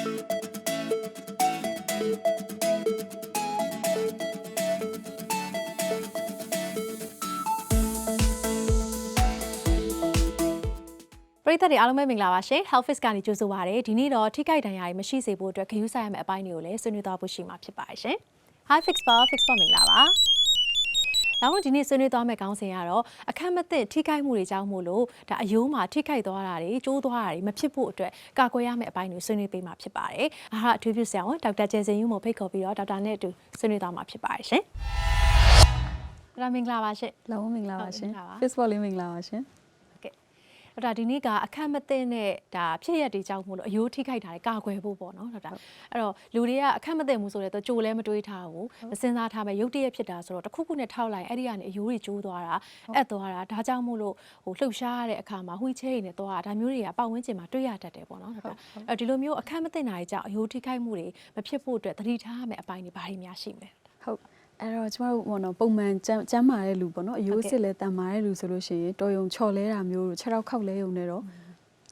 ပရိသတ်တွေအားလုံးပဲမင်္ဂလာပါရှင် Healthfix ကနေကြိုဆိုပါရစေဒီနေ့တော့ထိခိုက်ဒဏ်ရာတွေမရှိစေဖို့အတွက်ခရူးဆိုင်ရမယ့်အပိုင်းတွေကိုလည်းဆွေးနွေးသွားဖို့ရှိမှာဖြစ်ပါတယ်ရှင် Hi Fix ပါ Fix ပါမင်္ဂလာပါ နောက်တော့ဒီနေ့ဆွေးနွေးသွားမယ့်ခေါင်းစဉ်ကတော့အခက်မသိထိခိုက်မှုတွေကြောင့်မို့လို့ဒါအယိုးမှာထိခိုက်သွားတာတွေကျိုးသွားတာတွေမဖြစ်ဖို့အတွက်ကာကွယ်ရမယ့်အပိုင်းတွေဆွေးနွေးပေးမှာဖြစ်ပါတယ်။အားအထူးပြုဆရာဝန်ဒေါက်တာကျယ်စင်ယူမို့ဖိတ်ခေါ်ပြီးတော့ဒေါက်တာနဲ့အတူဆွေးနွေးသွားမှာဖြစ်ပါတယ်ရှင်။ဒါမင်္ဂလာပါရှင်လောင်းမင်္ဂလာပါရှင်ဟုတ်ကဲ့ပါ Facebook လေးမင်္ဂလာပါရှင် ဟုတ်ကဲ့အဲ့ဒါဒီနေ့ကအခက်မသိတဲ့ဒါဖြစ်ရက်တွေကြောင့်မို့လို့အယိုးထိခိုက်တာတွေကာကွယ်ဖို့ပေါ့နော်ဟုတ်တာအဲ့တော့လူတွေကအခက်မသိမှုဆိုတဲ့တော့ကြိုလဲမတွေးထားဘူးမစင်စားထားပဲရုတ်တရက်ဖြစ်တာဆိုတော့တစ်ခုခုနဲ့ထောက်လိုက်အဲ့ဒီကနေအယိုးတွေကျိုးသွားတာအက်သွားတာဒါကြောင့်မို့လို့ဟိုလှုပ်ရှားရတဲ့အခါမှာဝှီချဲရည်နဲ့သွားတာဒါမျိုးတွေကပတ်ဝန်းကျင်မှာတွေ့ရတတ်တယ်ပေါ့နော်ဟုတ်တာအဲ့ဒီလိုမျိုးအခက်မသိတာတွေကြောင့်အယိုးထိခိုက်မှုတွေမဖြစ်ဖို့အတွက်သတိထားရမယ့်အပိုင်းတွေဘာတွေများရှိမလဲဟုတ် အဲ့တော့ကျမတို့ဘောနော်ပုံမှန်ကျန်းကျန်းမာတဲ့လူပေါ့နော်အယိုးစစ်လဲတန်မာတဲ့လူဆိုလို့ရှိရင်တော်ယုံချော်လဲတာမျိုးတို့ခြေထောက်ခောက်လဲယုံနဲ့တော့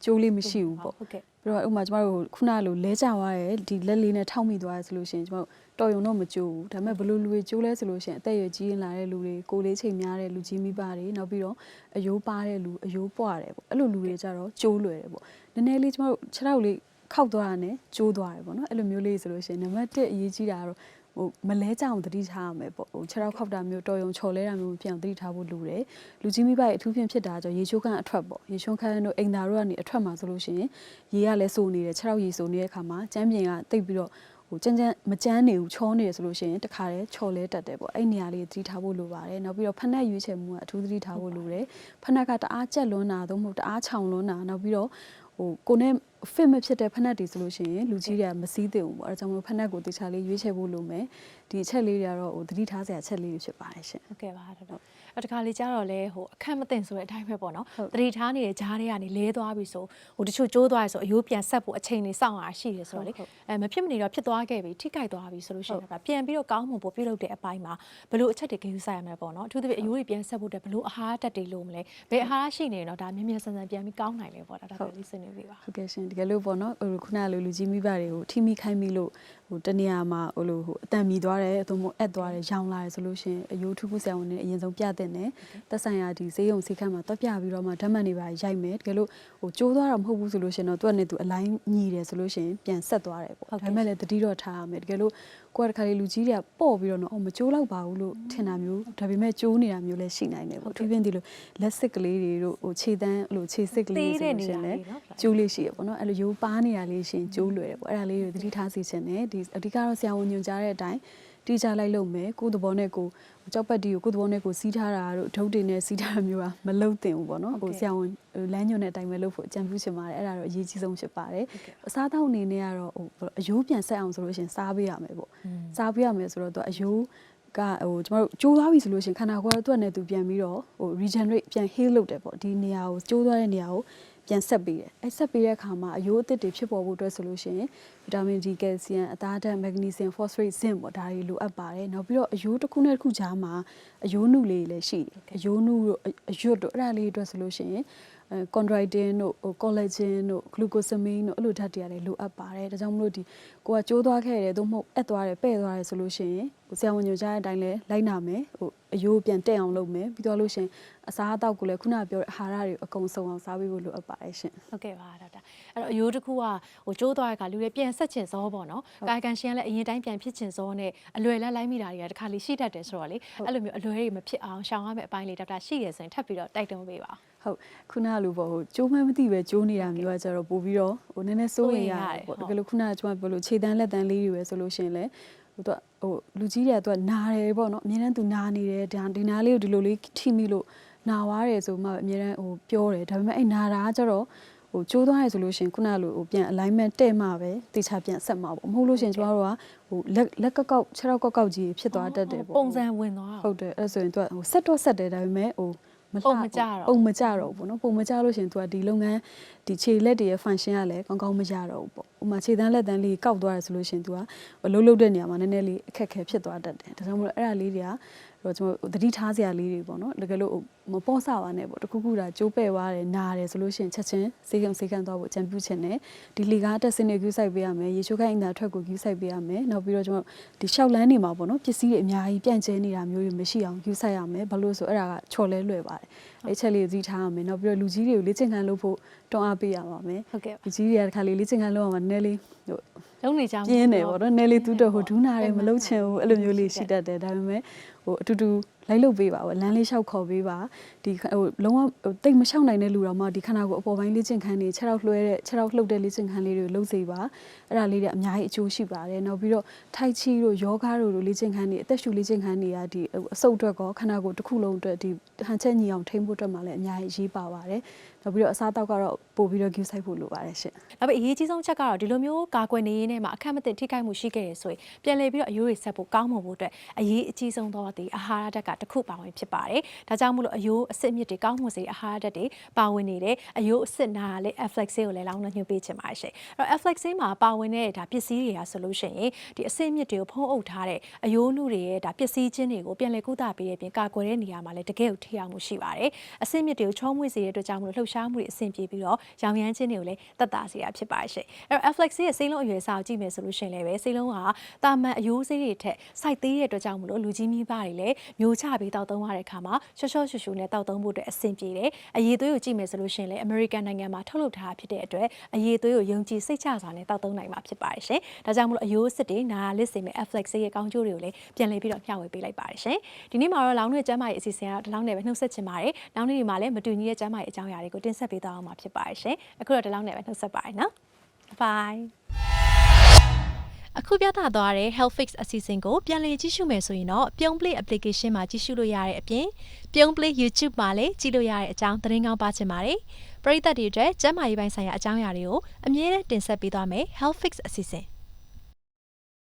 ကျိုးလေးမရှိဘူးပေါ့ဟုတ်ကဲ့ပြီးတော့ဥပမာကျမတို့ခုနလိုလဲကြသွားရဲဒီလက်လေးနဲ့ထောက်မိသွားရဲဆိုလို့ရှိရင်ကျမတို့တော်ယုံတော့မကျိုးဘူးဒါပေမဲ့ဘယ်လိုလူတွေကျိုးလဲဆိုလို့ရှိရင်အသက်အရွယ်ကြီးရင်လာတဲ့လူတွေကိုယ်လေးချိန်များတဲ့လူကြီးမိဘတွေနောက်ပြီးတော့အယိုးပါတဲ့လူအယိုးပွားတယ်ပေါ့အဲ့လိုလူတွေကြတော့ကျိုးလွယ်တယ်ပေါ့နည်းနည်းလေးကျမတို့ခြေထောက်လေး ခောက်သွားတာနဲ့ကျိုးသွားတယ်ပေါ့နော်အဲ့လိုမျိုးလေးဆိုလို့ရှိရင်နံပါတ်1အရေးကြီးတာကတော့ဟိုမလဲကြအောင်တတိထားရမယ်ပေါ့ဟိုခြေထောက်ခောက်တာမျိုးတော်ယုံချော်လဲတာမျိုးမဖြစ်အောင်တတိထားဖို့လိုတယ်လူကြီးမိဘရဲ့အထူးဖြင့်ဖြစ်တာကြောင့်ရေချိုးခန်းအထွက်ပေါ့ရေချိုးခန်းတို့အိမ်သာတို့ကနေအထွက်မှာဆိုလို့ရှိရင်ရေကလည်းစိုးနေတယ်ခြေထောက်ရေစိုးနေတဲ့အခါမှာကျမ်းပြင်ကတိတ်ပြီးတော့ဟိုကြမ်းကြမ်းမကြမ်းနေဘူးချောနေရဆိုလို့ရှိရင်တခါတည်းချော်လဲတက်တယ်ပေါ့အဲ့နေရာလေးသတိထားဖို့လိုပါတယ်နောက်ပြီးတော့ဖက်နှက်ရွေးချယ်မှုကအထူးသတိထားဖို့လိုတယ်ဖက်နှက်ကတအားကြက်လွန်းတာသို့မဟုတ်တအားချောင်လွန်းတာနောက်ပြီးတော့ဟိုကိုနဲ့ fit မဖြစ်တဲ့ဖက်နှက်တွေဆိုလို့ရှိရင်လူကြီးတွေကမစည်းသင့်ဘူးပေါ့အဲဒါကြောင့်မလို့ဖက်နှက်ကိုတခြားလေးရွေးချယ်ဖို့လိုမယ် ဒီအချက်လေးတွေကတော့ဟိုသတိထားစရာအချက်လေးတွေဖြစ်ပါတယ်ရှင်ဟုတ်ကဲ့ပါတော်တော်အဲ့တခါလေကြာတော့လဲဟိုအခက်မသိဆိုတဲ့အတိုင်းပဲပေါ့နော်ဟုတ်တတိထားနေတဲ့ဂျားတွေကနေလဲသွားပြီဆိုဟိုတချို့ကျိုးသွားရဆိုအယိုးပြန်ဆက်ဖို့အချိန်တွေစောင့်ရတာရှိတယ်ဆိုတော့လေဟုတ်အဲမဖြစ်မနေတော့ဖြစ်သွားခဲ့ပြီထိကြိုက်သွားပြီဆိုလို့ရှိရင်ဒါပြန်ပြီးတော့ကောင်းမွန်ဖို့ပြုလုပ်တဲ့အပိုင်းမှာဘယ်လိုအချက်တွေဂရုစိုက်ရမလဲပေါ့နော်အထူးသဖြင့်အယိုးတွေပြန်ဆက်ဖို့အတွက်ဘယ်လိုအာဟာရတက်တွေလိုမလဲဘယ်အာဟာရရှိနေရင်တော့ဒါမြင်မြန်ဆန်ဆန်ပြန်ပြီးကောင်းနိုင်လေပေါ့ဒါဒါပဲလေးဆွေးနွေးပေးပါဟုတ်ကဲ့ရှင်တကယ်လို့ပေါ့နော်ဟိုခုနကလိုလူကြီးမိဘတွေကိုထိမိခိုင်းမိလို့ ဟိုတနေရာမှာဟိုလိုဟိုအတန်မြည်သွားတယ်အသုံးမအက်သွားတယ်ရောင်လာတယ်ဆိုလို့ရှရင်အယိုးထုခုဆရာဝန်နဲ့အရင်ဆုံးပြတဲ့နဲ့သက်ဆိုင်ရာဒီဈေးရုံဈေးခန်းမှာတော့ပြပြီးတော့မှဓာတ်မှန်တွေပါရိုက်မယ်တကယ်လို့ဟိုကျိုးသွားတာမဟုတ်ဘူးဆိုလို့ရှရင်တော့သူကနဲ့သူအလိုင်းညီတယ်ဆိုလို့ရှရင်ပြန်ဆက်သွားတယ်ပေါ့ဒါပေမဲ့လည်းတတိတော့ထားရမယ်တကယ်လို့ကိုယ်ကတခါလေလူကြီးတွေကပေါ့ပြီးတော့နော်အော်မကျိုးတော့ပါဘူးလို့ထင်တာမျိုးဒါပေမဲ့ကျိုးနေတာမျိုးလည်းရှိနိုင်တယ်ပေါ့သူပြင်ဒီလိုလက်စစ်ကလေးတွေတို့ဟိုခြေတန်းဟိုခြေစစ်ကလေးတွေဆိုလို့ရှရင်လည်းကျိုးလေးရှိရပေါ့နော်အဲ့လိုရိုးပါနေတာလေးရှင်ကျိုးလွယ်တယ်ပေါ့အဲ့ဒါလေးကိုသတိထားစီချင်တယ်ဒီအဓိကတော့ဆရာဝန်ညွှန်ကြားတဲ့အတိုင်းတီးကြလိုက်လို့မယ်ကိုယ်သဘောနဲ့ကိုယ်ကြောက်ပတ်တီကိုကိုယ်သဘောနဲ့ကိုယ်စီးထားတာတို့ဒုတ်တွေနဲ့စီးထားတာမျိုးကမလုံတင်ဘူးပေါ့နော်ဟိုဆရာဝန်လမ်းညွှန်တဲ့အတိုင်းပဲလုပ်ဖို့အကြံပြုချင်ပါတယ်အဲ့ဒါတော့အရေးကြီးဆုံးဖြစ်ပါတယ်အစားတောက်အနေနဲ့ကတော့ဟိုအယိုးပြန်ဆက်အောင်ဆိုလို့ရှင်စားပေးရမယ်ပေါ့စားပေးရမယ်ဆိုတော့သူအယိုးကဟိုကျမတို့ကျိုးသွားပြီဆိုလို့ရှင်ခန္ဓာကိုယ်ကသူ့နဲ့သူပြန်ပြီးတော့ဟို regenerate ပြန် heal လုပ်တယ်ပေါ့ဒီနေရာကိုကျိုးသွားတဲ့နေရာကို ပြန်ဆက်ပေးတယ်အဲဆက်ပေးတဲ့အခါမှာအယိုးအသစ်တွေဖြစ်ပေါ်ဖို့အတွက်ဆိုလို့ရှိရင်ဗီတာမင် D ကယ်လ်ဆီယမ်အသားဓာတ်မက်ဂနီဆီယမ်ဖော့စဖိတ်ဇင့်ပေါ့ဒါတွေလိုအပ်ပါတယ်နောက်ပြီးတော့အယိုးတစ်ခုနဲ့တစ်ခုကြားမှာအယိုးနုလေးတွေလည်းရှိတယ်အယိုးနုတို့အရွတ်တို့အဲ့ဒါလေးတွေအတွက်ဆိုလို့ရှိရင်အဲ chondroitin တို့ဟို collagen တို့ glucosamine တို့အဲ့လိုဓာတ်တွေကလည်းလိုအပ်ပါတယ်ဒါကြောင့်မလို့ဒီကိုကကျိုးသွားခဲ့တယ်သို့မဟုတ်အက်သွားတယ်ပဲ့သွားတယ်ဆိုလို့ရှိရင်ဟိုဆရာဝန်ညွှန်ကြားတဲ့အတိုင်းလဲလိုက်နာမယ်ဟိုအယိုးပြန်တက်အောင်လုပ်မယ်ပြီးတော့လို့ရှိရင် အစားအသောက်ကိုလည်းခုနကပြောတဲ့အာဟာရတွေအကုန်စုံအောင်စားပေးဖို့လိုအပ်ပါတယ်ရှင်ဟုတ်ကဲ့ပါဒေါက်တာအဲ့တော့အယိုးတစ်ခုကဟိုကျိုးသွားတဲ့အခါလူတွေပြန်ဆက်ချင်စောပေါ့နော်ကာယကံရှင်ကလည်းအရင်တိုင်းပြန်ဖြစ်ချင်စောနဲ့အလွယ်လက်လိုက်မိတာတွေကတခါလေရှိတတ်တယ်ဆိုတော့လေအဲ့လိုမျိုးအလွယ်တွေမဖြစ်အောင်ရှောင်ရမယ့်အပိုင်းလေးဒေါက်တာရှိရဆိုရင်ထပ်ပြီးတော့တိုက်တွန်းပေးပါဟုတ်ခုနကလိုပေါ့ဟိုကျိုးမှန်းမသိပဲကျိုးနေတာမျိုးကကြတော့ပို့ပြီးတော့ဟိုနည်းနည်းစိုးရင်ရတယ်ပေါ့တကယ်လို့ခုနကကျွန်မပြောလို့ခြေတန်းလက်တန်းလေးတွေပဲဆိုလို့ရှိရင်လည်းဟိုတော့ဟိုလူကြီးတွေကသူကနာတယ်ပေါ့နော်အများတန်းသူနာနေတယ်ဒါဒီနာလေးကိုဒီလိုလေးထိမိလို့ နာွားတယ်ဆိုမှအများတန်းဟိုပြောတယ်ဒါပေမဲ့အဲ့နာတာကကြတော့ဟိုကျိုးသွားရဆိုလို့ရှိရင်ခုနလိုဟိုပြန် alignment တဲ့မှပဲတေချာပြန်ဆက်မှာပေါ့မဟုတ်လို့ရှိရင်ကျမတို့ကဟိုလက်လက်ကောက်ကောက်ခြေထောက်ကောက်ကောက်ကြီးဖြစ်သွားတတ်တယ်ပေါ့ ပုံစံဝင်သွား ဟုတ်တယ်အဲ့ဒါဆိုရင် तू ဟိုဆက်တော့ဆက်တယ်ဒါပေမဲ့ဟိုမလှ ပုံမကျတော့ ပုံမကြတော့ဘူးเนาะပုံမကြလို့ရှရင် तू ကဒီလုပ်ငန်းဒီခြေလက်တွေရဲ့ function ကလည်းကောင်းကောင်းမကြတော့ဘူးပေါ့ ဥမာခြေတန်းလက်တန်းလေးကောက်သွားရဆိုလို့ရှရင် तू ကလှုပ်လှုပ်တဲ့နေရာမှာနည်းနည်းလေးအခက်အခဲဖြစ်သွားတတ်တယ်ဒါကြောင့်မလို့အဲ့ဒါလေးတွေကတော့ကျွန်တော်သတိထားစရာလေးတွေပေါ့နော်တကယ်လို့မပေါ့ဆပါနဲ့ပေါ့တခုခုတာကျိုးပဲ့သွားတယ်နားတယ်ဆိုလို့ရှရင်ချက်ချင်းစေကံစေကံသွားဖို့အကြံပြုချင်တယ်ဒီလီကားတက်စင်းတွေကူးဆိုင်ပေးရမယ်ရေချိုးခိုင်းအင်တာထွက်ကိုကူးဆိုင်ပေးရမယ်နောက်ပြီးတော့ကျွန်တော်ဒီလျှောက်လန်းနေမှာပေါ့နော်ပစ္စည်းတွေအများကြီးပြန့်ကျဲနေတာမျိုးတွေမရှိအောင်ကူးဆိုင်ရမယ်ဘာလို့လဲဆိုအဲ့ဒါကချော်လဲလွယ်ပါတယ်အဲ့ချက်လေးကိုသိထားရမယ်နောက်ပြီးတော့လူကြီးတွေကိုလေ့ကျင့်ခန်းလုပ်ဖို့တွန်းအားပေးရပါမယ်ဟုတ်ကဲ့ပါလူကြီးတွေကတစ်ခါလေလေ့ကျင့်ခန်းလုပ်ရမှာနည်းနည်းလေးဟိုလုံးနေကြမှာပြင်းတယ်ပေါ့နော်နည်းလေးသူ့တော့ဟိုဒူးနာတယ်မလုပ်ချင်ဘူးအဲ့လိုမျိုးလေးရှိတတ်တယ်ဒါပေမဲ့ဟိုအတူတူ လိုက်လုပ်ပေးပါဘောလမ်းလေးလျှောက်ခေါ်ပေးပါဒီဟိုလုံးဝဟိုတိတ်မလျှောက်နိုင်တဲ့လူတော်မှဒီခန္ဓာကိုယ်အပေါ်ပိုင်းလေ့ကျင့်ခန်းတွေခြေထောက်လွှဲတဲ့ခြေထောက်လှုပ်တဲ့လေ့ကျင့်ခန်းလေးတွေကိုလုပ်စေပါအဲ့ဒါလေးတွေအများကြီးအကျိုးရှိပါတယ်နောက်ပြီးတော့ထိုက်ချီတို့ယောဂါတို့လိုလေ့ကျင့်ခန်းတွေအသက်ရှူလေ့ကျင့်ခန်းတွေကဒီဟိုအဆုတ်အတွက်ကောခန္ဓာကိုယ်တစ်ခုလုံးအတွက်ဒီဟန်ချက်ညီအောင်ထိန်းဖို့အတွက်မှလည်းအများကြီးရေးပါပါတယ်နောက်ပြီးတော့အစားအသောက်ကတော့ပို့ပြီးတော့ give ဆိုင်ဖို့လိုပါတယ်ရှင့်နောက်ပြီးအရေးကြီးဆုံးချက်ကတော့ဒီလိုမျိုးကာကွယ်နေရင်းနဲ့မှာအခက်မသိထိခိုက်မှုရှိခဲ့ရဆိုရင်ပြန်လည်ပြီးတော့အယိုးတွေဆက်ဖို့ကောင်းမွန်ဖို့အတွက်အရေးအကြီးဆုံးသောဒီအာဟာရဓာတ်ကတစ်ခုပါဝင်ဖြစ်ပါတယ်။ဒါကြောင့်မို့လို့အယိုးအစစ်အမြစ်တွေကောင်းမွန်စေတဲ့အာဟာရဓာတ်တွေပါဝင်နေတယ်။အယိုးအစစ်နာကလည်း Afflex ကိုလည်းလောင်းလို့ညှို့ပေးချင်ပါတယ်ရှင်။အဲ့တော့ Afflex မှာပါဝင်တဲ့ဒါပစ္စည်းတွေကဆိုလို့ရှိရင်ဒီအစစ်အမြစ်တွေကိုဖုံးအုပ်ထားတဲ့အယိုးနုတွေရဲ့ဒါပစ္စည်းချင်းတွေကိုပြန်လည်ကုသပေးတဲ့အပြင်ကာကွယ်တဲ့နေရာမှာလည်းတကယ်ကိုထိရောက်မှုရှိပါတယ်။အစစ်အမြစ်တွေကိုချောမွေ့စေတဲ့အတွက်ကြောင့်မို့လို့လှုပ်ရှားမှုတွေအဆင်ပြေပြီးတော့ရောင်ရမ်းခြင်းတွေကိုလည်းတက်တာစေရဖြစ်ပါရှင့်။အဲ့တော့ Afflex ရဲ့စိတ်လုံးအရွယ်အစားကိုကြည့်မယ်ဆိုလို့ရှိရင်လည်းပဲစိတ်လုံးကတာမန်အယိုးဆေးတွေထက်စိုက်သေးတဲ့အတွက်ကြောင့်မို့လို့လူကြီးမိဘတွေလည်းမျိုးချပြီးတောက်သုံးရတဲ့အခါမှာရှော့ရှော့ရှူရှူနဲ့တောက်သုံးဖို့အတွက်အဆင်ပြေတယ်။အရေးသွေးကိုကြည့်မယ်ဆိုလို့ရှိရင်လည်း American နိုင်ငံမှာထုတ်လုပ်ထားတာဖြစ်တဲ့အတွက်အရေးသွေးကိုယုံကြည်စိတ်ချစွာနဲ့တောက်သုံးနိုင်မှာဖြစ်ပါတယ်ရှင်။ဒါကြောင့်မို့လို့အယိုးစစ်တွေနာလစ်စေမယ့် Afflex ရဲ့ကောင်းကျိုးတွေကိုလည်းပြန်လည်ပြီးတော့မျှဝေပေးလိုက်ပါတယ်ရှင်။ဒီနေ့မှာတော့လောင်းနဲ့ကျမ်းမာရေးအစီအစဉ်ကတော့ဒီလောက်နဲ့ပဲနှုတ်ဆက်ချင်ပါတယ်။နောက်နေ့ဒီမှာလည်းမတူညီတဲ့ကျမ်းမာရေးအကြောင်းအရာတွေကိုတင်ဆက်ပေးသွားအောင်မှာဖြစ်ပါတယ်ရှင်။အခုတော့ဒီလောက်နဲ့ပဲနှုတ်ဆက်ပါတယ်နော်။ Bye အခုပြသသွားတဲ့ Health Fix အစီအစဉ်ကိုပြန်လည်ကြည့်ရှုမယ်ဆိုရင်တော့ပြုံး play application မှာကြည့်ရှုလို့ရတဲ့အပြင်ပြုံး play YouTube မှာလည်းကြည့်လို့ရတဲ့အကြောင်းသတင်းကောင်းပါချင်ပါတယ်ပရိသတ်တွေအတွက်ကျန်းမာရေးပိုင်းဆိုင်ရာအကြောင်းအရာတွေကိုအမြဲတမ်းတင်ဆက်ပေးသွားမယ် Health Fix အစီအစဉ်